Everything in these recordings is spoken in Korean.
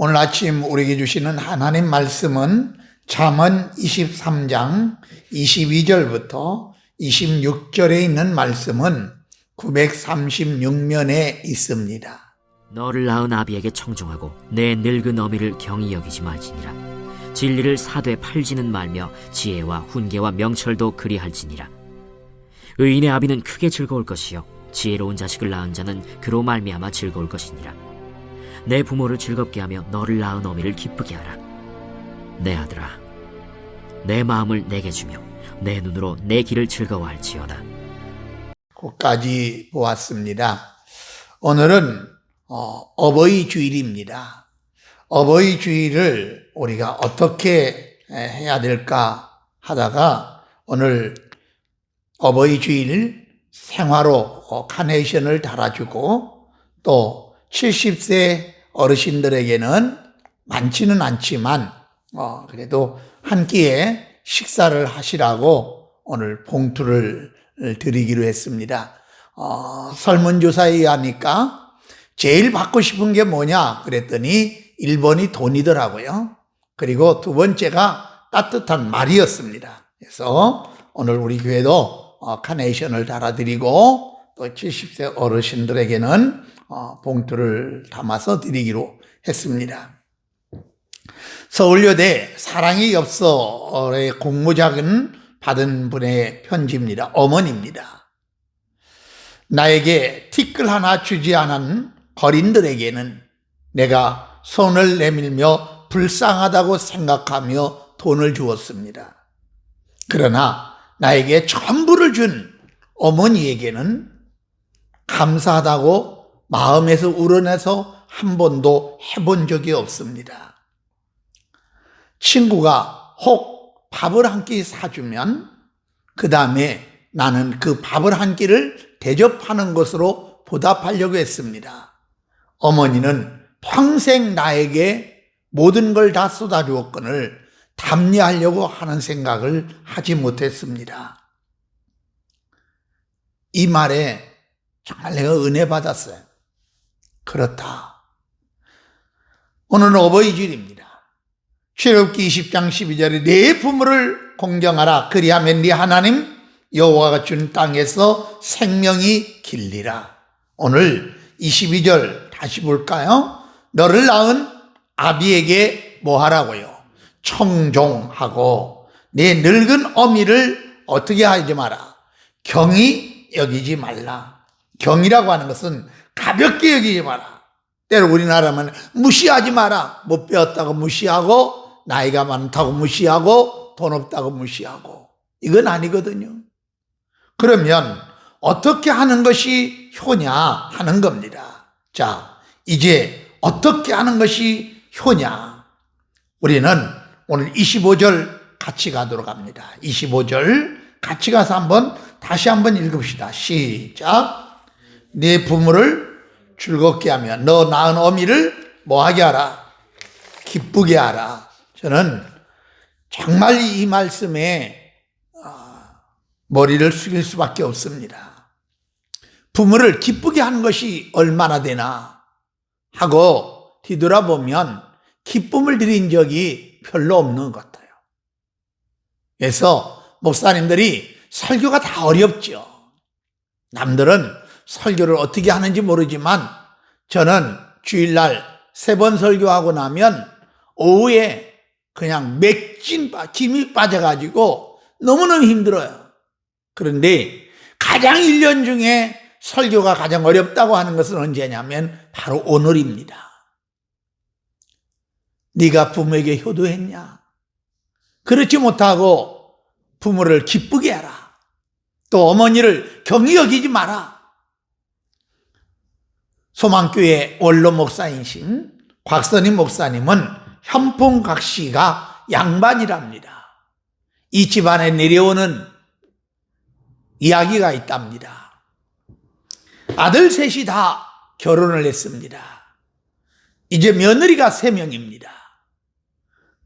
오늘 아침 우리에게 주시는 하나님 말씀은 잠언 23장 22절부터 26절에 있는 말씀은 936면에 있습니다. 너를 낳은 아비에게 청종하고 내 늙은 어미를 경히 여기지 말지니라. 진리를 사되 팔지는 말며 지혜와 훈계와 명철도 그리할지니라. 의인의 아비는 크게 즐거울 것이요 지혜로운 자식을 낳은 자는 그로 말미암아 즐거울 것이니라. 내 부모를 즐겁게 하며 너를 낳은 어미를 기쁘게 하라. 내 아들아, 내 마음을 내게 주며 내 눈으로 내 길을 즐거워할지어다. 끝까지 보았습니다. 오늘은 어, 버이 주일입니다. 어버이 주일을 우리가 어떻게 해야 될까 하다가 오늘 어버이 주일 생화로 어, 카네이션을 달아주고 또 70세 어르신들에게는 많지는 않지만 어, 그래도 한 끼에 식사를 하시라고 오늘 봉투를 드리기로 했습니다. 어, 설문조사에 의하니까 제일 받고 싶은 게 뭐냐 그랬더니 1번이 돈이더라고요. 그리고 두 번째가 따뜻한 말이었습니다. 그래서 오늘 우리 교회도 어, 카네이션을 달아드리고 또 70세 어르신들에게는 어, 봉투를 담아서 드리기로 했습니다. 서울여대 사랑이 엽서의 공모작은 받은 분의 편지입니다. 어머니입니다. 나에게 티끌 하나 주지 않은 거린들에게는 내가 손을 내밀며 불쌍하다고 생각하며 돈을 주었습니다. 그러나 나에게 전부를 준 어머니에게는 감사하다고 마음에서 우러내서 한 번도 해본 적이 없습니다. 친구가 혹 밥을 한 끼 사주면 그 다음에 나는 그 밥을 한 끼를 대접하는 것으로 보답하려고 했습니다. 어머니는 평생 나에게 모든 걸 다 쏟아주었거늘 담례하려고 하는 생각을 하지 못했습니다. 이 말에 정말 내가 은혜 받았어요. 그렇다. 오늘은 어버이주일입니다. 출애굽기 20장 12절에 내 부모를 공경하라 그리하면 네 하나님 여호와가 준 땅에서 생명이 길리라. 오늘 22절 다시 볼까요? 너를 낳은 아비에게 뭐 하라고요? 청종하고 내 늙은 어미를 어떻게 하지 마라. 경히 여기지 말라. 경이라고 하는 것은 가볍게 여기지 마라. 때로 우리나라면 무시하지 마라. 못 배웠다고 무시하고 나이가 많다고 무시하고 돈 없다고 무시하고 이건 아니거든요. 그러면 어떻게 하는 것이 효냐 하는 겁니다. 자, 이제 어떻게 하는 것이 효냐? 우리는 오늘 25절 같이 가도록 합니다. 25절 같이 가서 한번 다시 한번 읽읍시다. 시작. 네 부모를 즐겁게 하며 너 낳은 어미를 뭐하게 하라? 기쁘게 하라. 저는 정말 이 말씀에 아, 머리를 숙일 수밖에 없습니다. 부모를 기쁘게 하는 것이 얼마나 되나 하고 뒤돌아보면 기쁨을 드린 적이 별로 없는 것 같아요. 그래서 목사님들이 설교가 다 어렵죠. 남들은 설교를 어떻게 하는지 모르지만 저는 주일날 세 번 설교하고 나면 오후에 그냥 맥진 김이 빠져가지고 너무너무 힘들어요. 그런데 가장 1년 중에 설교가 가장 어렵다고 하는 것은 언제냐면 바로 오늘입니다. 네가 부모에게 효도했냐? 그렇지 못하고 부모를 기쁘게 해라. 또 어머니를 경히 여기지 마라. 소망교회 원로 목사이신 곽선희 목사님은 현풍각 씨가 양반이랍니다. 이 집안에 내려오는 이야기가 있답니다. 아들 셋이 다 결혼을 했습니다. 이제 며느리가 세 명입니다.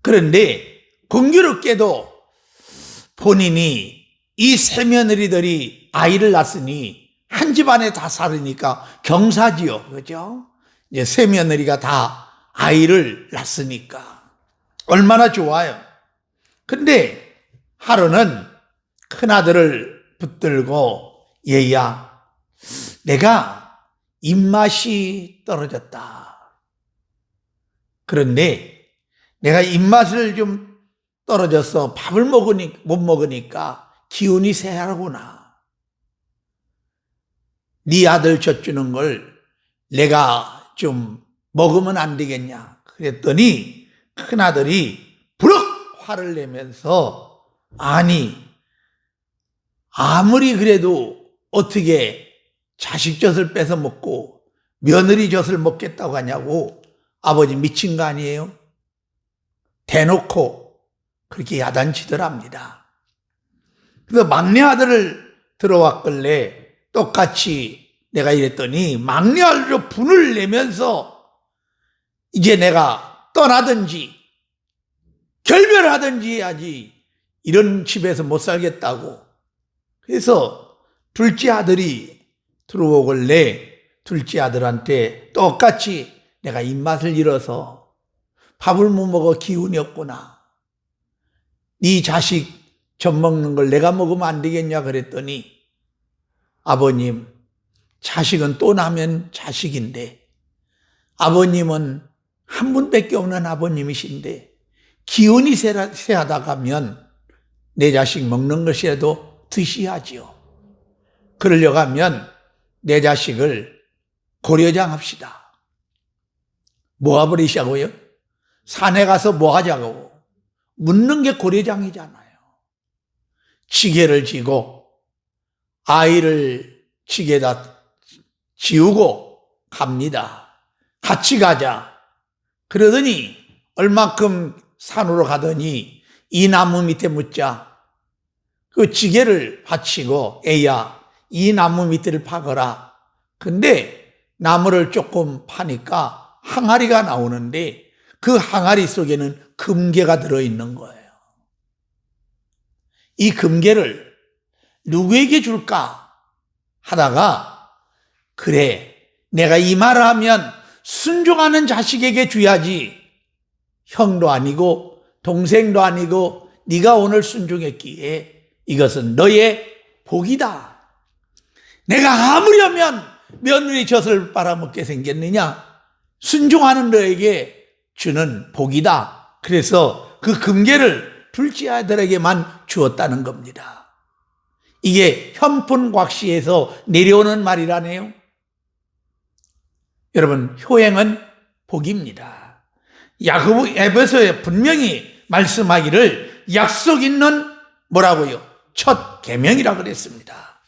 그런데 공교롭게도 본인이 이 세 며느리들이 아이를 낳았으니 한 집안에 다 살으니까 경사지요. 그죠? 이제 세 며느리가 다 아이를 낳았으니까. 얼마나 좋아요. 근데 하루는 큰아들을 붙들고 얘야, 내가 입맛이 떨어졌다. 그런데 내가 입맛을 좀 떨어져서 밥을 먹으니, 못 먹으니까 기운이 세하구나. 네 아들 젖주는 걸 내가 좀 먹으면 안 되겠냐. 그랬더니 큰아들이 부럭 화를 내면서 아니 아무리 그래도 어떻게 자식 젖을 뺏어 먹고 며느리 젖을 먹겠다고 하냐고 아버지 미친 거 아니에요? 대놓고 그렇게 야단치더랍니다. 그래서 막내 아들을 들어왔길래 똑같이 내가 이랬더니 막내 아들로 분을 내면서 이제 내가 떠나든지 결별하든지 해야지 이런 집에서 못 살겠다고. 그래서 둘째 아들이 들어오길래 둘째 아들한테 똑같이 내가 입맛을 잃어서 밥을 못 먹어 기운이 없구나. 네 자식 젖 먹는 걸 내가 먹으면 안 되겠냐 그랬더니 아버님 자식은 또 나면 자식인데 아버님은 한 분밖에 없는 아버님이신데 기운이 세하다 가면 내 자식 먹는 것이라도 드시하지요. 그러려고 하면 내 자식을 고려장 합시다. 모아버리시고요. 산에 가서 뭐 하자고. 묻는 게 고려장이잖아요. 지게를 지고 아이를 지게다 지우고 갑니다. 같이 가자. 그러더니 얼만큼 산으로 가더니 이 나무 밑에 묻자. 그 지게를 받치고 애야 이 나무 밑을 파거라. 근데 나무를 조금 파니까 항아리가 나오는데 그 항아리 속에는 금괴가 들어있는 거예요. 이 금괴를 누구에게 줄까 하다가 그래 내가 이 말을 하면 순종하는 자식에게 줘야지 형도 아니고 동생도 아니고 네가 오늘 순종했기에 이것은 너의 복이다. 내가 아무려면 며느리 젖을 빨아먹게 생겼느냐? 순종하는 너에게 주는 복이다. 그래서 그 금괴를 둘째 아들에게만 주었다는 겁니다. 이게 현푼곽시에서 내려오는 말이라네요. 여러분, 효행은 복입니다. 야고보 에베소에 분명히 말씀하기를 약속 있는 뭐라고요? 첫 계명이라 그랬습니다.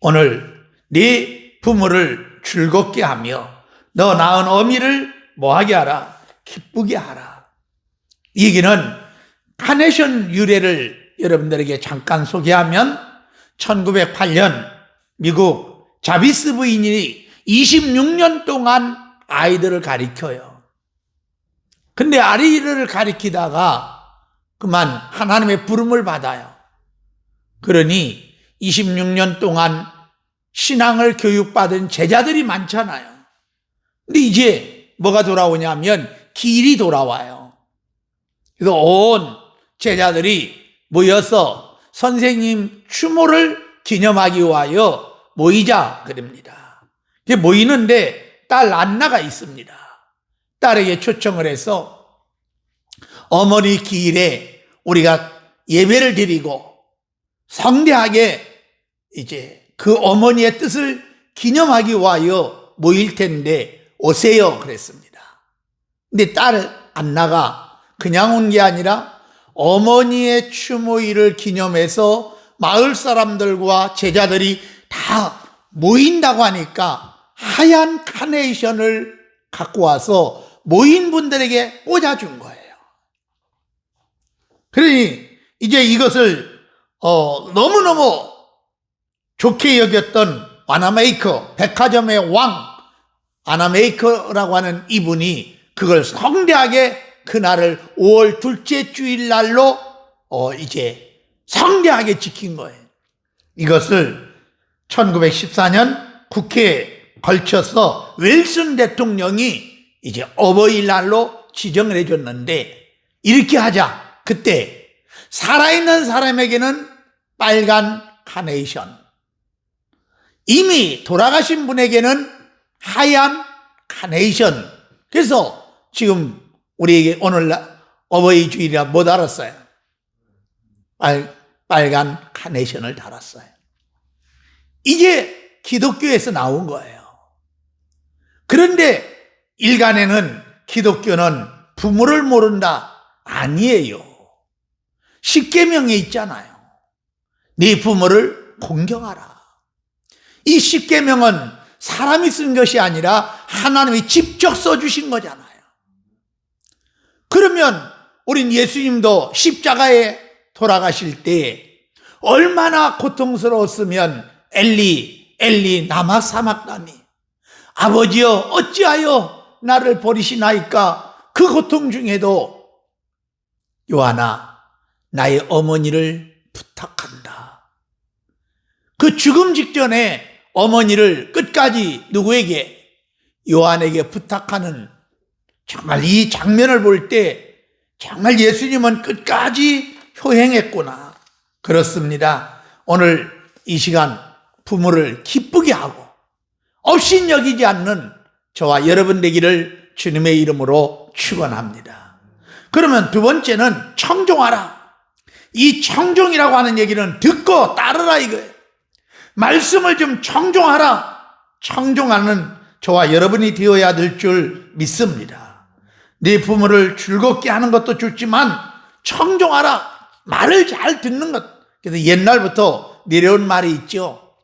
오늘 네 부모를 즐겁게 하며 너 낳은 어미를 뭐하게 하라? 기쁘게 하라. 이 얘기는 카네이션 유래를 여러분들에게 잠깐 소개하면 1908년 미국 자비스 부인이 26년 동안 아이들을 가리켜요. 근데 아이들을 가리키다가 그만 하나님의 부름을 받아요. 그러니 26년 동안 신앙을 교육받은 제자들이 많잖아요. 근데 이제 뭐가 돌아오냐면 길이 돌아와요. 그래서 온 제자들이 모여서 선생님 추모를 기념하기 위하여 모이자 그럽니다. 이제 모이는데 딸 안나가 있습니다. 딸에게 초청을 해서 어머니 기일에 우리가 예배를 드리고 성대하게 이제 그 어머니의 뜻을 기념하기 위하여 모일 텐데 오세요 그랬습니다. 근데 딸 안나가 그냥 온 게 아니라 어머니의 추모일을 기념해서 마을 사람들과 제자들이 다 모인다고 하니까 하얀 카네이션을 갖고 와서 모인 분들에게 꽂아준 거예요. 그러니 이제 이것을 어, 너무너무 좋게 여겼던 아나메이커, 백화점의 왕 아나메이커라고 하는 이분이 그걸 성대하게 그날을 5월 둘째 주일날로 어, 이제 성대하게 지킨 거예요. 이것을 1914년 국회에 걸쳐서 윌슨 대통령이 이제 어버이날로 지정을 해줬는데 이렇게 하자. 그때 살아있는 사람에게는 빨간 카네이션. 이미 돌아가신 분에게는 하얀 카네이션. 그래서 지금 우리에게 오늘 어버이 주일이라 못 알았어요. 빨, 빨간 카네이션을 달았어요. 이게 기독교에서 나온 거예요. 그런데 일간에는 기독교는 부모를 모른다. 아니에요. 십계명에 있잖아요. 네 부모를 공경하라. 이 십계명은 사람이 쓴 것이 아니라 하나님이 직접 써 주신 거잖아요. 그러면 우린 예수님도 십자가에 돌아가실 때 얼마나 고통스러웠으면 엘리 엘리 나마 사막다니. 아버지여 어찌하여 나를 버리시나이까? 그 고통 중에도 요하나 나의 어머니를 부탁한다. 그 죽음 직전에 어머니를 끝까지 누구에게? 요한에게 부탁하는 정말 이 장면을 볼 때 정말 예수님은 끝까지 효행했구나. 그렇습니다. 오늘 이 시간 부모를 기쁘게 하고 없인 여기지 않는 저와 여러분 되기를 주님의 이름으로 축원합니다. 그러면 두 번째는 청종하라. 이 청종이라고 하는 얘기는 듣고 따르라 이거예요. 말씀을 좀 청종하라. 청종하는 저와 여러분이 되어야 될 줄 믿습니다. 네 부모를 즐겁게 하는 것도 좋지만 청종하라. 말을 잘 듣는 것. 그래서 옛날부터 내려온 말이 있죠.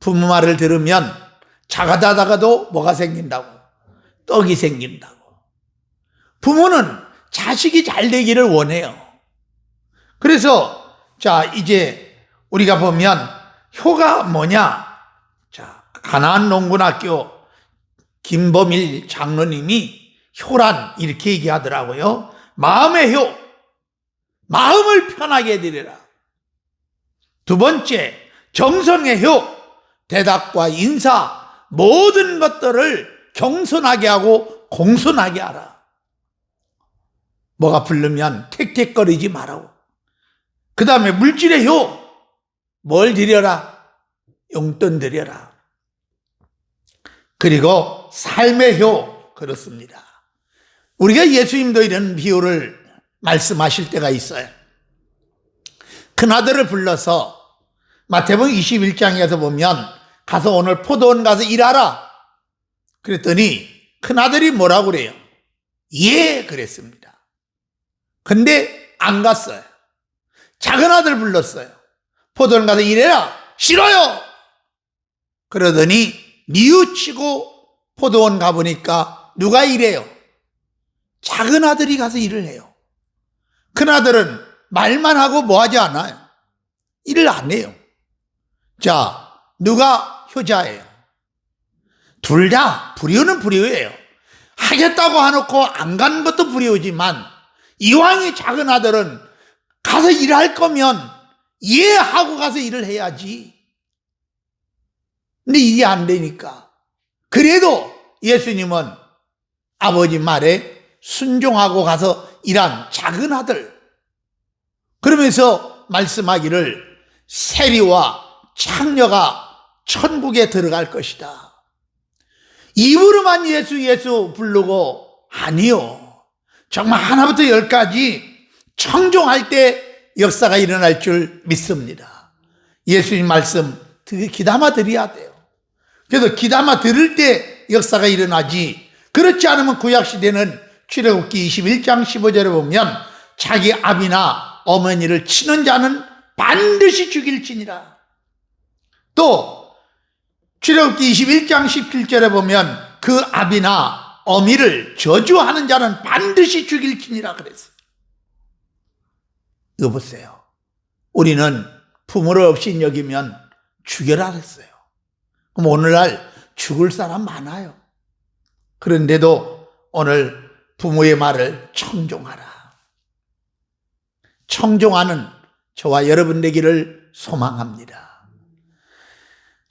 부모 말을 들으면 작아다다가도 뭐가 생긴다고? 떡이 생긴다고. 부모는 자식이 잘 되기를 원해요. 그래서 자 이제 우리가 보면 효가 뭐냐? 자 가나안 농군학교 김범일 장로님이 효란 이렇게 얘기하더라고요. 마음의 효, 마음을 편하게 해드리라. 두 번째 정성의 효, 대답과 인사 모든 것들을 경선하게 하고 공손하게 하라. 뭐가 부르면 택택거리지 말라고. 그 다음에 물질의 효, 뭘 드려라? 용돈 드려라. 그리고 삶의 효, 그렇습니다. 우리가 예수님도 이런 비유를 말씀하실 때가 있어요. 큰아들을 불러서 마태복음 21장에서 보면 가서 오늘 포도원 가서 일하라. 그랬더니 큰아들이 뭐라고 그래요? 예, 그랬습니다. 근데 안 갔어요. 작은 아들 불렀어요. 포도원 가서 일해라. 싫어요. 그러더니 뉘우치고 포도원 가보니까 누가 일해요? 작은 아들이 가서 일을 해요. 큰 아들은 말만 하고 뭐 하지 않아요. 일을 안 해요. 자, 누가 효자예요? 둘 다 불효는 불효예요. 하겠다고 해놓고 안 가는 것도 불효지만 이왕이 작은 아들은 가서 일할 거면 이해하고 가서 일을 해야지. 근데 이게 안 되니까. 그래도 예수님은 아버지 말에 순종하고 가서 일한 작은 아들. 그러면서 말씀하기를 세리와 창녀가 천국에 들어갈 것이다. 입으로만 예수 예수 부르고 아니요. 정말 하나부터 열까지 청종할 때 역사가 일어날 줄 믿습니다. 예수님 말씀 기담아 드려야 돼요. 그래서 기담아 들을 때 역사가 일어나지 그렇지 않으면 구약시대는 출애굽기 21장 15절에 보면 자기 아비나 어머니를 치는 자는 반드시 죽일지니라. 또 출애굽기 21장 17절에 보면 그 아비나 어미를 저주하는 자는 반드시 죽일지니라 그랬어요. 이거 보세요. 우리는 부모를 없인 여기면 죽여라 했어요. 그럼 오늘날 죽을 사람 많아요. 그런데도 오늘 부모의 말을 청종하라. 청종하는 저와 여러분 되기를 소망합니다.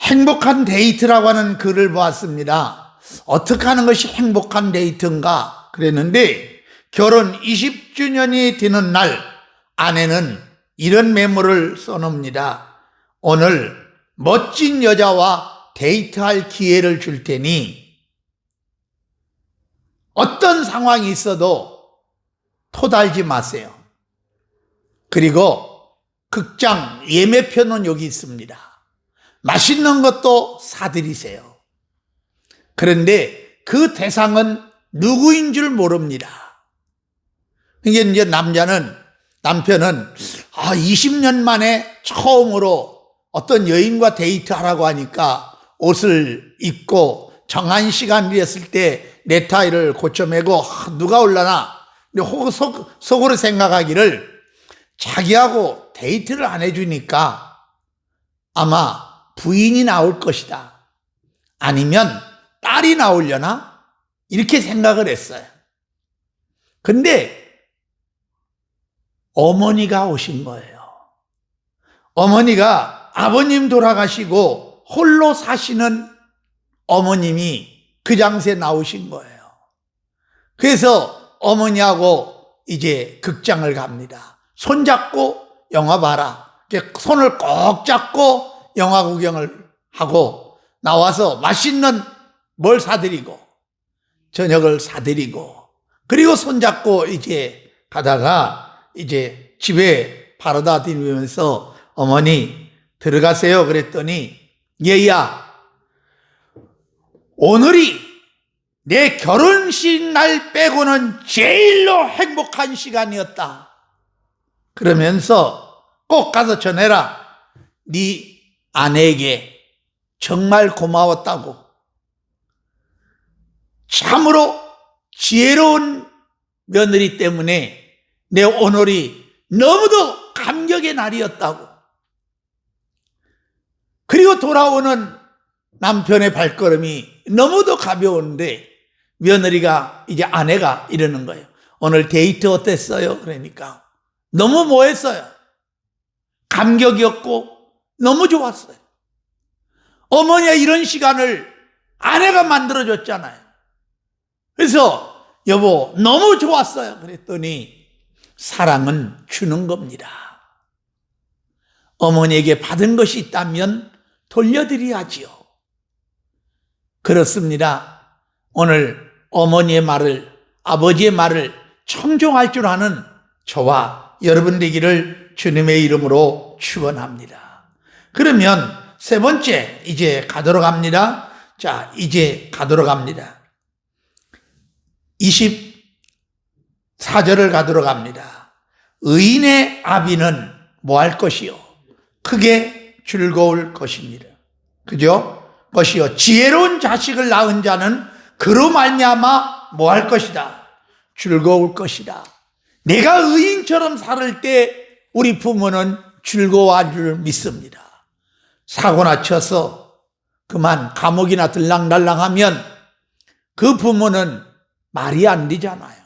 행복한 데이트라고 하는 글을 보았습니다. 어떻게 하는 것이 행복한 데이트인가 그랬는데 결혼 20주년이 되는 날 아내는 이런 메모를 써놉니다. 오늘 멋진 여자와 데이트할 기회를 줄 테니 어떤 상황이 있어도 토달지 마세요. 그리고 극장 예매표는 여기 있습니다. 맛있는 것도 사드리세요. 그런데 그 대상은 누구인 줄 모릅니다. 이게 이제 남자는, 남편은, 아, 20년 만에 처음으로 어떤 여인과 데이트하라고 하니까 옷을 입고 정한 시간이 됐을 때 넥타이를 고쳐매고 아, 누가 올라나? 속, 속으로 생각하기를 자기하고 데이트를 안 해주니까 아마 부인이 나올 것이다. 아니면 딸이 나오려나? 이렇게 생각을 했어요. 근데 어머니가 오신 거예요. 어머니가 아버님 돌아가시고 홀로 사시는 어머님이 그 장소에 나오신 거예요. 그래서 어머니하고 이제 극장을 갑니다. 손잡고 영화 봐라. 손을 꼭 잡고 영화 구경을 하고 나와서 맛있는 뭘 사드리고 저녁을 사드리고 그리고 손잡고 이제 가다가 이제 집에 바라다 들면서 어머니 들어가세요 그랬더니 얘야 오늘이 내 결혼식 날 빼고는 제일로 행복한 시간이었다. 그러면서 꼭 가서 전해라. 네 아내에게 정말 고마웠다고. 참으로 지혜로운 며느리 때문에 내 오늘이 너무도 감격의 날이었다고. 그리고 돌아오는 남편의 발걸음이 너무도 가벼운데 며느리가 이제 아내가 이러는 거예요. 오늘 데이트 어땠어요? 그러니까 너무 뭐 했어요? 감격이었고 너무 좋았어요. 어머니가 이런 시간을 아내가 만들어줬잖아요. 그래서 여보 너무 좋았어요. 그랬더니 사랑은 주는 겁니다. 어머니에게 받은 것이 있다면 돌려드려야지요. 그렇습니다. 오늘 어머니의 말을, 아버지의 말을 청종할 줄 아는 저와 여러분 되기를 주님의 이름으로 축원합니다. 그러면 세 번째 이제 가도록 합니다. 자, 이제 가도록 합니다. 24절을 가도록 합니다. 의인의 아비는 뭐 할 것이요? 크게 즐거울 것입니다. 그죠? 것이요. 지혜로운 자식을 낳은 자는 그로 말미암아 뭐 할 것이다. 즐거울 것이다. 내가 의인처럼 살을 때 우리 부모는 즐거워할 줄 믿습니다. 사고나 쳐서 그만 감옥이나 들랑달랑하면 그 부모는 말이 안 되잖아요.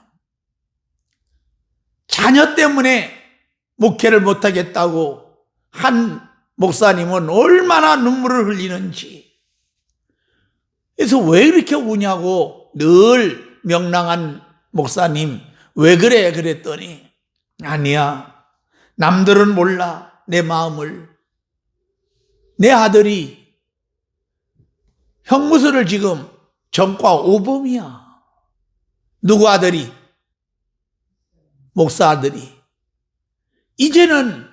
자녀 때문에 목회를 못하겠다고 한 목사님은 얼마나 눈물을 흘리는지. 그래서 왜 이렇게 우냐고 늘 명랑한 목사님, 왜 그래? 그랬더니, 아니야. 남들은 몰라. 내 마음을. 내 아들이 형무소를 지금 전과 오범이야. 누구 아들이? 목사 아들이. 이제는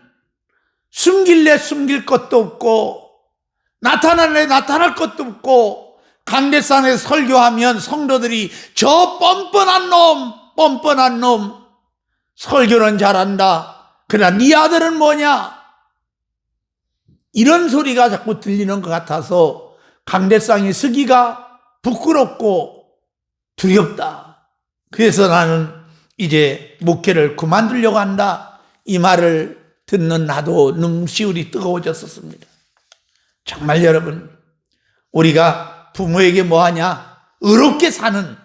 숨길래 숨길 것도 없고, 나타날래 나타날 것도 없고, 강대산에 설교하면 성도들이 저 뻔뻔한 놈, 뻔뻔한 놈, 설교는 잘한다. 그러나 네 아들은 뭐냐? 이런 소리가 자꾸 들리는 것 같아서 강대상이 쓰기가 부끄럽고 두렵다. 그래서 나는 이제 목회를 그만두려고 한다. 이 말을 듣는 나도 눈시울이 뜨거워졌었습니다. 정말 여러분, 우리가 부모에게 뭐하냐? 의롭게 사는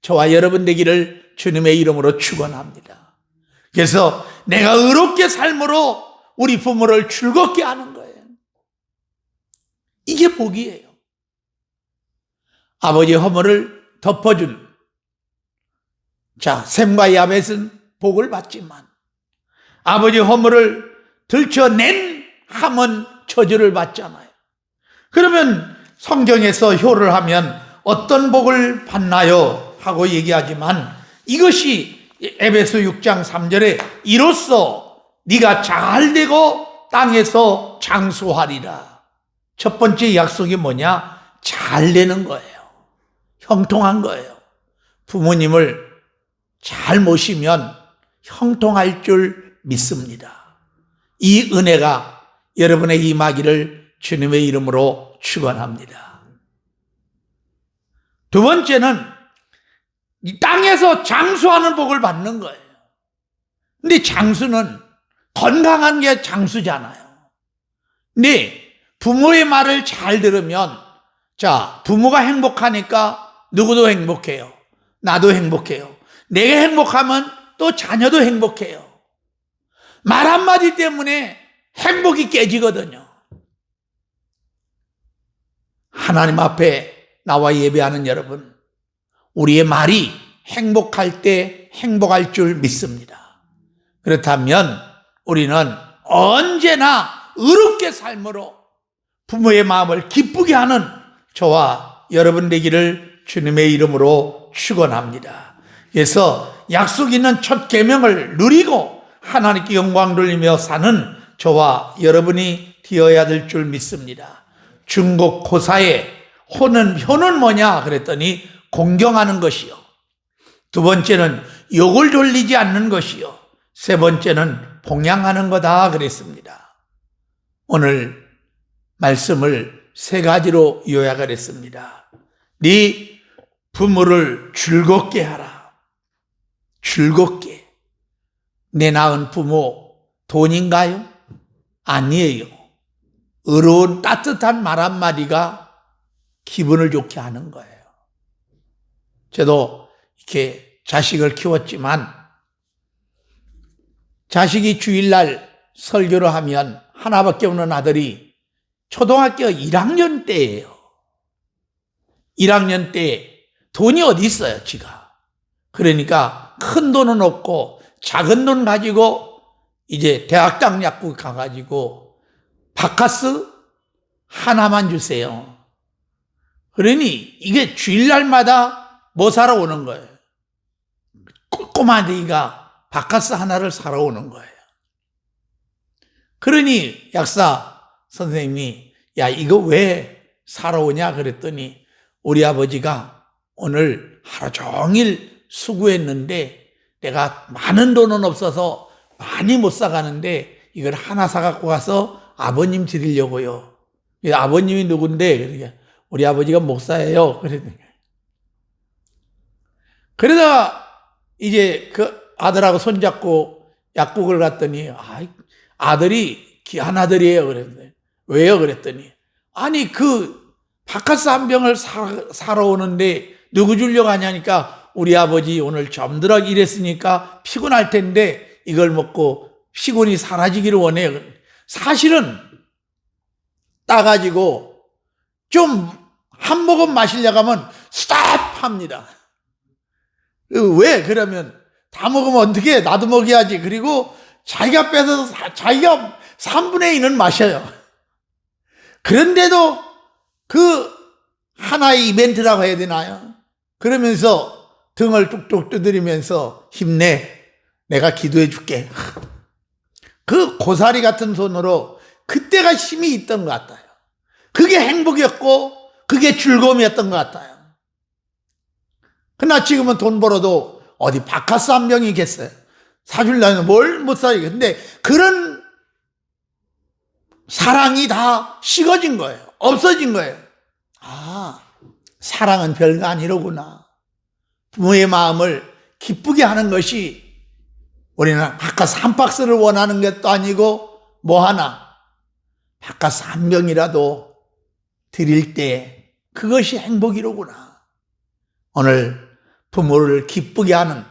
저와 여러분 되기를 주님의 이름으로 축원합니다. 그래서 내가 의롭게 삶으로 우리 부모를 즐겁게 하는 거예요. 이게 복이에요. 아버지 허물을 덮어준 자 샘과 야벳은 복을 받지만 아버지 허물을 들춰낸 함은 저주를 받잖아요. 그러면 성경에서 효를 하면 어떤 복을 받나요? 하고 얘기하지만 이것이 에베소 6장 3절에 이로써 네가 잘 되고 땅에서 장수하리라. 첫 번째 약속이 뭐냐? 잘 되는 거예요. 형통한 거예요. 부모님을 잘 모시면 형통할 줄 믿습니다. 이 은혜가 여러분의 임하기를 주님의 이름으로 축원합니다. 두 번째는 이 땅에서 장수하는 복을 받는 거예요. 근데 장수는 건강한 게 장수잖아요. 근데 부모의 말을 잘 들으면 자, 부모가 행복하니까 누구도 행복해요. 나도 행복해요. 내가 행복하면 또 자녀도 행복해요. 말 한마디 때문에 행복이 깨지거든요. 하나님 앞에 나와 예배하는 여러분, 우리의 말이 행복할 때 행복할 줄 믿습니다. 그렇다면 우리는 언제나 의롭게 삶으로 부모의 마음을 기쁘게 하는 저와 여러분 되기를 주님의 이름으로 축원합니다. 그래서 약속 있는 첫 계명을 누리고 하나님께 영광 돌리며 사는 저와 여러분이 되어야 될 줄 믿습니다. 중국 고사의 호는 효는 뭐냐 그랬더니 공경하는 것이요. 두 번째는 욕을 돌리지 않는 것이요. 세 번째는 봉양하는 거다 그랬습니다. 오늘 말씀을 세 가지로 요약을 했습니다. 네 부모를 즐겁게 하라. 즐겁게. 내 낳은 부모 돈인가요? 아니에요. 의로운 따뜻한 말 한마디가 기분을 좋게 하는 거예요. 저도 이렇게 자식을 키웠지만 자식이 주일날 설교를 하면 하나밖에 없는 아들이 초등학교 1학년 때예요. 1학년 때 돈이 어디 있어요, 지가. 그러니까 큰 돈은 없고 작은 돈 가지고 이제 대학 당 약국 가가지고 바카스 하나만 주세요. 그러니 이게 주일날마다 뭐 사러 오는 거예요. 꼬꼬마대기가 바카스 하나를 사러 오는 거예요. 그러니 약사 선생님이 야 이거 왜 사러 오냐 그랬더니 우리 아버지가 오늘 하루 종일 수고했는데 내가 많은 돈은 없어서 많이 못 사가는데 이걸 하나 사갖고 가서 아버님 드리려고요. 아버님이 누군데? 그러니까 우리 아버지가 목사예요. 그랬더니 그러다가 이제 그 아들하고 손잡고 약국을 갔더니 아, 아들이 귀한 아들이에요. 그랬는데 왜요? 그랬더니 아니 그 바카스 한 병을 사, 사러 오는데 누구 주려고 하냐니까 우리 아버지 오늘 점들어 일했으니까 피곤할 텐데 이걸 먹고 피곤이 사라지기를 원해요. 사실은 따가지고 좀 한 모금 마시려고 하면 스탑 합니다. 왜? 그러면 다 먹으면 어떻게 해? 나도 먹여야지. 그리고 자기가 뺏어서 자기가 3분의 2는 마셔요. 그런데도 그 하나의 이벤트라고 해야 되나요? 그러면서 등을 뚝뚝 두드리면서 힘내. 내가 기도해 줄게. 그 고사리 같은 손으로 그때가 힘이 있던 것 같아요. 그게 행복이었고, 그게 즐거움이었던 것 같아요. 그러나 지금은 돈 벌어도 어디 바카스 한 병이겠어요. 사주려면 뭘 못 사요. 근데 그런 사랑이 다 식어진 거예요. 없어진 거예요. 아, 사랑은 별거 아니로구나. 부모의 마음을 기쁘게 하는 것이 우리는 바카스 한 박스를 원하는 것도 아니고 뭐 하나 바카스 한 병이라도 드릴 때 그것이 행복이로구나. 오늘 부모를 기쁘게 하는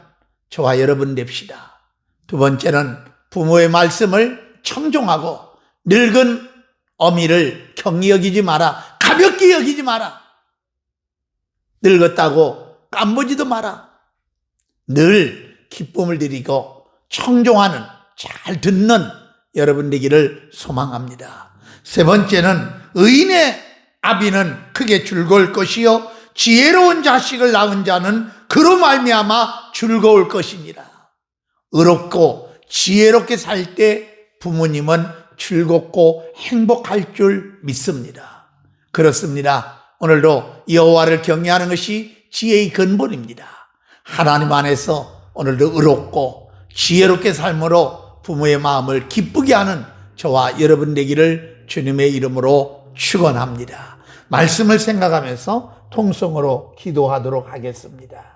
저와 여러분 됩시다. 두 번째는 부모의 말씀을 청종하고 늙은 어미를 경히 여기지 마라. 가볍게 여기지 마라. 늙었다고 깜보지도 마라. 늘 기쁨을 드리고 청종하는 잘 듣는 여러분 되기를 소망합니다. 세 번째는 의인의 아비는 크게 즐거울 것이요 지혜로운 자식을 낳은 자는 그로 말미암아 즐거울 것이니라. 의롭고 지혜롭게 살 때 부모님은 즐겁고 행복할 줄 믿습니다. 그렇습니다. 오늘도 여호와를 경외하는 것이 지혜의 근본입니다. 하나님 안에서 오늘도 의롭고 지혜롭게 삶으로 부모의 마음을 기쁘게 하는 저와 여러분 되기를 주님의 이름으로 축원합니다. 말씀을 생각하면서 통성으로 기도하도록 하겠습니다.